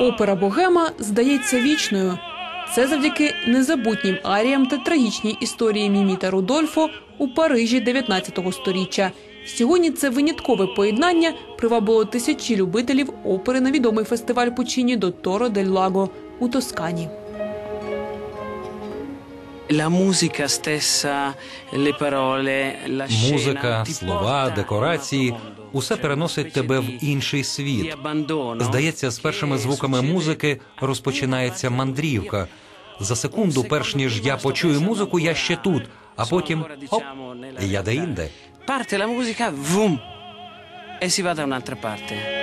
Опера Богема здається вічною. Це завдяки незабутнім аріям та трагічній історії Мімі та Рудольфо у Парижі 19 століття. Сьогодні це виняткове поєднання привабило тисячі любителів опери на відомий фестиваль Пучині до Торо дель Лаго у Тоскані. La musica stessa, le parole, la scena Музика, слова, декорації усе переносить тебе в інший світ. Здається, з першими звуками музики розпочинається мандрівка. За секунду, перш ніж я почую музику, я ще тут, а потім оп, я де-інде. Parte la musica, vum, e si va da un'altra parte.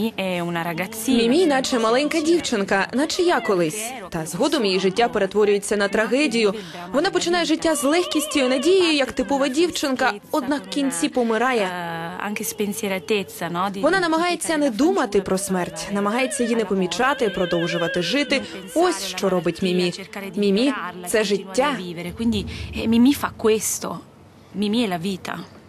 Мімі una ragazzina. Мімі, наче маленька дівчинка, наче я колись. Та згодом її життя перетворюється на трагедію. Вона починає життя з легкістю і надією, як типова дівчинка, однак в кінці помирає. Di- Вона намагається не думати про смерть, намагається її не помічати, продовжувати жити. Ось що робить Мімі. Мімі це життя. Quindi eh, fa questo. È la vita.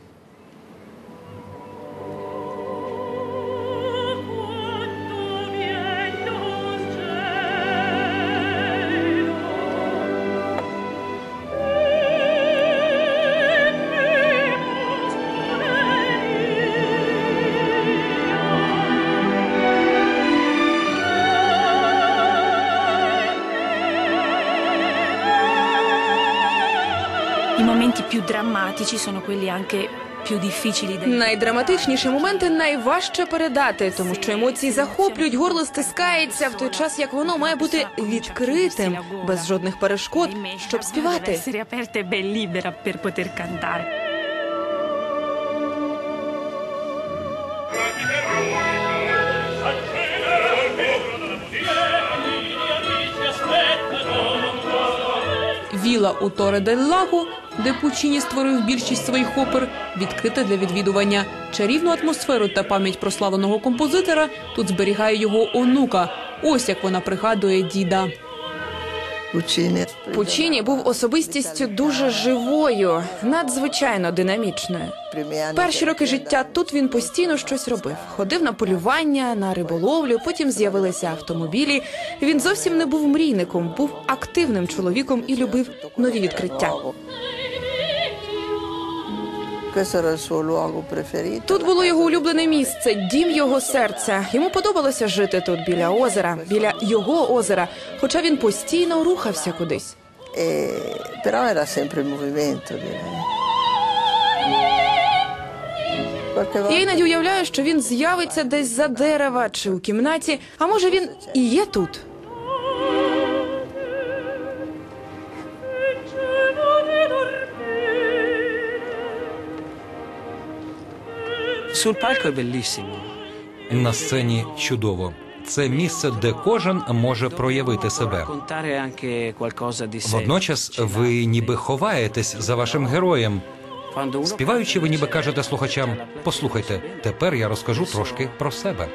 I momenti più drammatici sono quelli anche più difficili da Найдраматичніші моменти найважче передати, тому що емоції захоплюють, горло стискається в той час, як воно має бути відкритим, без жодних перешкод, щоб співати. essere aperta ben libera per poter cantare. Віла у Торе дель Лаго, де Пучіні створив більшість своїх опер, відкрита для відвідування. Чарівну атмосферу та пам'ять прославленого композитора тут зберігає його онука. Ось як вона пригадує діда. Пучіні був особистістю дуже живою, надзвичайно динамічною. Перші роки життя тут він постійно щось робив. Ходив на полювання, на риболовлю, потім з'явилися автомобілі. Він зовсім не був мрійником, був активним чоловіком і любив нові відкриття. Тут було його улюблене місце, дім його серця. Йому подобалося жити тут біля озера, біля його озера, хоча він постійно рухався кудись. Qualche Я іноді уявляю, що він з'явиться десь за дерева чи у кімнаті. А може він і є тут? Sul palco è bellissimo. На сцені чудово. Це місце, де кожен може проявити себе. Водночас ви ніби ховаєтесь за вашим героєм. Співаючи, ви ніби кажете слухачам: послухайте, тепер я розкажу трошки про себе.